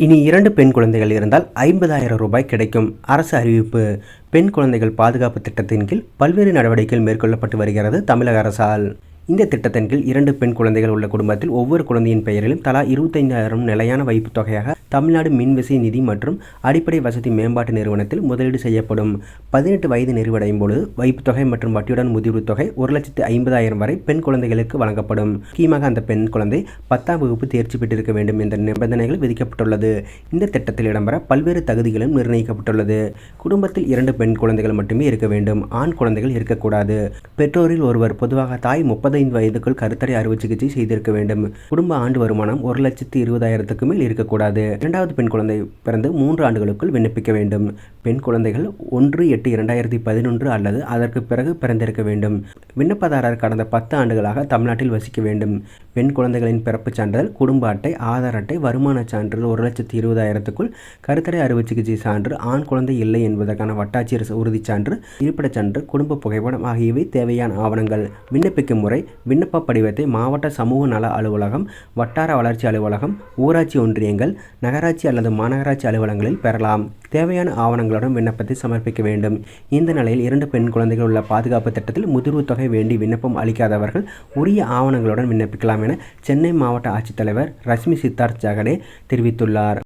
இனி இரண்டு பெண் குழந்தைகள் இருந்தால் ஐம்பதாயிரம் ரூபாய் கிடைக்கும். அரசு அறிவிப்பு. பெண் குழந்தைகள் பாதுகாப்பு திட்டத்தின் கீழ் பல்வேறு நடவடிக்கைகள் மேற்கொள்ளப்பட்டு வருகிறது தமிழக அரசால். இந்த திட்டத்தின் கீழ் இரண்டு பெண் குழந்தைகள் உள்ள குடும்பத்தில் ஒவ்வொரு குழந்தையின் பெயரிலும் தலா இருபத்தைந்தாயிரம் நிலையான வைப்புத் தொகையாக தமிழ்நாடு மின்விசை நிதி மற்றும் அடிப்படை வசதி மேம்பாட்டு நிறுவனத்தில் முதலீடு செய்யப்படும். பதினெட்டு வயது நிறைவடையும் பொழுது வைப்பு தொகை மற்றும் வட்டியுடன் முதிர்வு தொகை ஒரு லட்சத்து ஐம்பதாயிரம் வரை பெண் குழந்தைகளுக்கு வழங்கப்படும். முக்கியமாக அந்த பெண் குழந்தை பத்தாம் வகுப்பு தேர்ச்சி பெற்றிருக்க வேண்டும் என்ற நிபந்தனைகள் விதிக்கப்பட்டுள்ளது. இந்த திட்டத்தில் இடம்பெற பல்வேறு தகுதிகளும் நிர்ணயிக்கப்பட்டுள்ளது. குடும்பத்தில் இரண்டு பெண் குழந்தைகள் மட்டுமே இருக்க வேண்டும். ஆண் குழந்தைகள் இருக்கக்கூடாது. பெற்றோரில் ஒருவர் பொதுவாக தாய் முப்பத்தைந்து வயதுக்குள் கருத்தடை அறுவை சிகிச்சை செய்திருக்க வேண்டும். குடும்ப ஆண்டு வருமானம் ஒரு லட்சத்து இருபதாயிரத்துக்கு மேல் இருக்கக்கூடாது. இரண்டாவது பெண் குழந்தை பிறந்து மூன்று ஆண்டுகளுக்குள் விண்ணப்பிக்க வேண்டும். பெண் குழந்தைகள் ஒன்று எட்டு இரண்டாயிரத்தி பதினொன்று அல்லது அதற்கு பிறகு பிறந்திருக்க வேண்டும். விண்ணப்பதாரர் கடந்த பத்து ஆண்டுகளாக தமிழ்நாட்டில் வசிக்க வேண்டும். பெண் குழந்தைகளின் பிறப்புச் சான்றிதழ் குடும்ப அட்டை ஆதார் அட்டை வருமானச் சான்றிதழ் ஒரு லட்சத்தி இருபதாயிரத்துக்குள் கருத்தடை அறுவை சிகிச்சை சான்று ஆண் குழந்தை இல்லை என்பதற்கான வட்டாட்சியர் உறுதிச் சான்று இருப்பிடச் சான்று குடும்ப புகைப்படம் ஆகியவை தேவையான ஆவணங்கள். விண்ணப்பிக்கும் முறை விண்ணப்ப படிவத்தை மாவட்ட சமூக நல அலுவலகம் வட்டார வளர்ச்சி அலுவலகம் ஊராட்சி ஒன்றியங்கள் நகராட்சி அல்லது மாநகராட்சி அலுவலகங்களில் பெறலாம். தேவையான ஆவணங்களுடன் விண்ணப்பத்தை சமர்ப்பிக்க வேண்டும். இந்த நிலையில் இரண்டு பெண் குழந்தைகள் உள்ள பாதுகாப்பு திட்டத்தில் முதிர்வு தொகை வேண்டி விண்ணப்பம் அளிக்காதவர்கள் உரிய ஆவணங்களுடன் விண்ணப்பிக்கலாம் என சென்னை மாவட்ட ஆட்சித்தலைவர் ரஷ்மி சித்தார்த் ஜகடே தெரிவித்துள்ளார்.